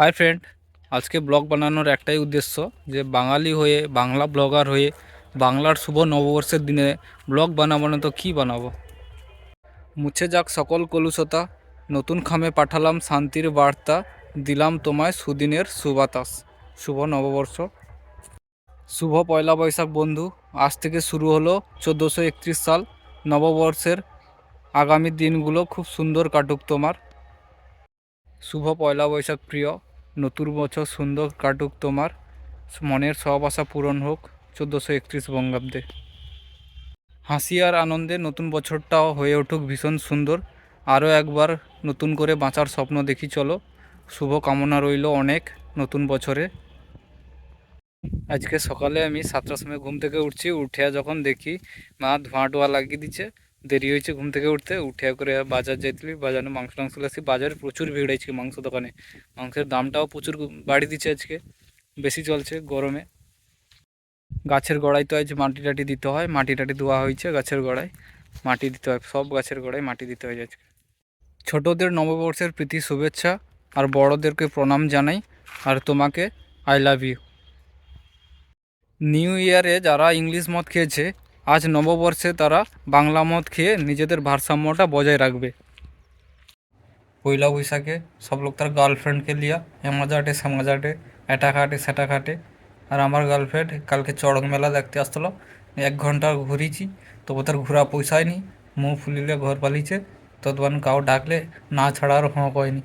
Hi friend আজকে blog বানানোর একটাই উদ্দেশ্য যে বাঙালি হয়ে, বাংলা ব্লগার হয়ে, বাংলার শুভ নববর্ষের দিনে ব্লগ বানাবো না তো কী বানাবো? মুছে যাক সকল কলুষতা। নতুন খামে পাঠালাম শান্তির বার্তা। দিলাম তোমায় সুদিনের সুবাতাস। শুভ নববর্ষ। শুভ পয়লা বৈশাখ বন্ধু। আজ থেকে শুরু হলো চোদ্দোশো একত্রিশ সাল নববর্ষের। আগামী দিনগুলো খুব সুন্দর কাটুক তোমার। শুভ পয়লা বৈশাখ প্রিয়। নতুন বছর সুন্দর কাটুক তোমার। মনের সব আশা পূরণ হোক, চোদ্দোশো একত্রিশ বঙ্গাব্দে। হাসি আর আনন্দে নতুন বছরটাও হয়ে উঠুক ভীষণ সুন্দর। আরও একবার নতুন করে বাঁচার স্বপ্ন দেখি চলো। শুভ কামনা রইল অনেক নতুন বছরে। আজকে সকালে আমি সাতটার সময় ঘুম থেকে উঠছি, উঠে যখন দেখি মা ধোঁয়া টোয়া লাগিয়ে দিচ্ছে দেরি হয়েছে ঘুম থেকে উঠতে। উঠে করে বাজার যাইতলি বাজারে মাংস টাংস আসি বাজারে প্রচুর ভিড় আজকে মাংস দোকানে। মাংসের দামটাও প্রচুর বাড়ি দিচ্ছে আজকে। বেশি চলছে গরমে। গাছের গোড়ায় তো আজ মাটি টাটি দিতে হয়। মাটি টাটি দেওয়া হয়েছে গাছের গোড়ায়। মাটি দিতে হয়, সব গাছের গোড়ায় মাটি দিতে হয় আজকে। ছোটদের নববর্ষের প্রীতি শুভেচ্ছা আর বড়দেরকে প্রণাম জানাই আর তোমাকে আই লাভ ইউ নিউ ইয়ারে যারা ইংলিশ মদ খেয়েছে আজ নববর্ষে তারা বাংলা মদ খেয়ে নিজেদের ভারসাম্যটা বজায় রাখবে। পয়লা বৈশাখে সব লোক তার গার্লফ্রেন্ডকে লিয়া এ মজাটে সে মজাটে এটা খাটে সেটা খাটে আর আমার গার্লফ্রেন্ড কালকে চড়ক মেলা দেখতে আসলো এক ঘণ্টা ঘুরিছি, তবু তার ঘোরা পয়সাই নি মুখ ফুলিলে ঘর পালিছে, তদবান কাউ ডাকলে না ছাড়া আর হোঁ কয়নি।